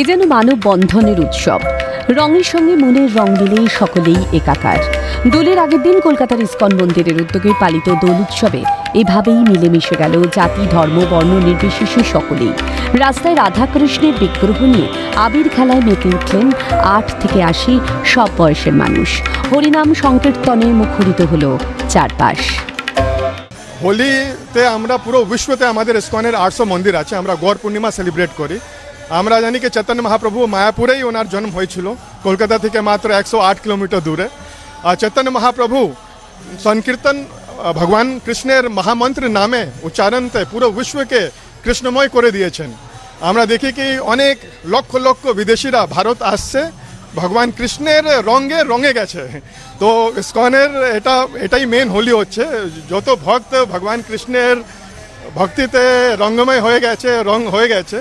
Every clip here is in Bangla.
এ যেন মানব বন্ধনের উৎসব। রঙের সঙ্গে মনের রং দিলেই সকলেই একাকার। দোলের আগের দিন কলকাতার ইস্কন মন্দিরের উদ্যোগে পালিত দোল উৎসবে এভাবেই মিলেমিশে গেল জাতি, ধর্ম, বর্ণ নির্বিশেষে সকলেই। রাস্তায় রাধাকৃষ্ণের বিগ্রহ নিয়ে আবির খেলায় মেতে উঠলেন আট থেকে আশি সব বয়সের মানুষ। হরিনাম সংকীর্তনে মুখরিত হল চারপাশ। হোলিতে আমরা পুরো বিশ্বতে আমাদের ইস্কনের আটশো মন্দির আছে, আমরা গড় পূর্ণিমা সেলিব্রেট করি। আমরা জানি কি চৈতন্য মহাপ্রভু মায়াপুরেই ওনার জন্ম হয়েছিল। কলকাতা থেকে মাত্র একশো আট কিলোমিটার দূরে। আর চৈতন্য মহাপ্রভু সংকীর্তন, ভগবান কৃষ্ণের মহামন্ত্র নামে উচ্চারণতে পুরো বিশ্বকে কৃষ্ণময় করে দিয়েছেন। আমরা দেখি কি অনেক লক্ষ লক্ষ বিদেশিরা ভারত আসছে। ভগবান কৃষ্ণের রঙে রঙে গেছে। তো ইস্কনের এটা, এটাই মেন হোলি হচ্ছে। যত ভক্ত ভগবান কৃষ্ণের ভক্তিতে রঙ্গময় হয়ে গেছে, রং হয়ে গেছে।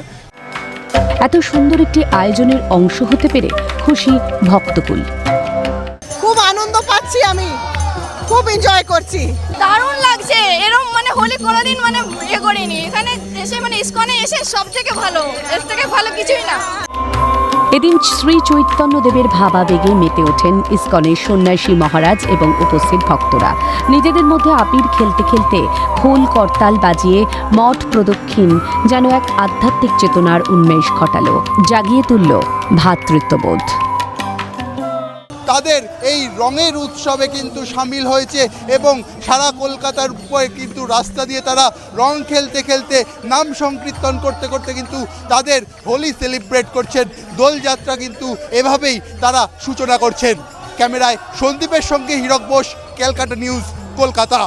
এত সুন্দর একটি আয়োজনের অংশ হতে পেরে খুশি ভক্তকুল। খুব আনন্দ পাচ্ছি আমি। খুব এনজয় করছি। দারুণ লাগছে। এরম মানে হোলি কোনোদিন মানে ইয়ে করিনি। এখানে এসে মানে ইস্কনে এসে সব থেকে ভালো। এর থেকে ভালো কিছুই না। এদিন শ্রী চৈতন্যদেবের ভাবাবেগে মেতে ওঠেন ইস্কনের সন্ন্যাসী মহারাজ এবং উপস্থিত ভক্তরা। নিজেদের মধ্যে আবির খেলতে খেলতে খোল করতাল বাজিয়ে মঠ প্রদক্ষিণ যেন এক আধ্যাত্মিক চেতনার উন্মেষ ঘটালো, জাগিয়ে তুলল ভ্রাতৃত্ববোধ তাদের এই রঙের উৎসবে কিন্তু সামিল হয়েছে এবং সারা কলকাতার উপরে কিন্তু রাস্তা দিয়ে তারা রং খেলতে খেলতে নাম সংকীর্তন করতে করতে কিন্তু তাদের হোলি সেলিব্রেট করছেন। দোলযাত্রা কিন্তু এভাবেই তারা সূচনা করছেন। ক্যামেরায় সন্দীপের সঙ্গে হীরক বোস, ক্যালকাটা নিউজ, কলকাতা।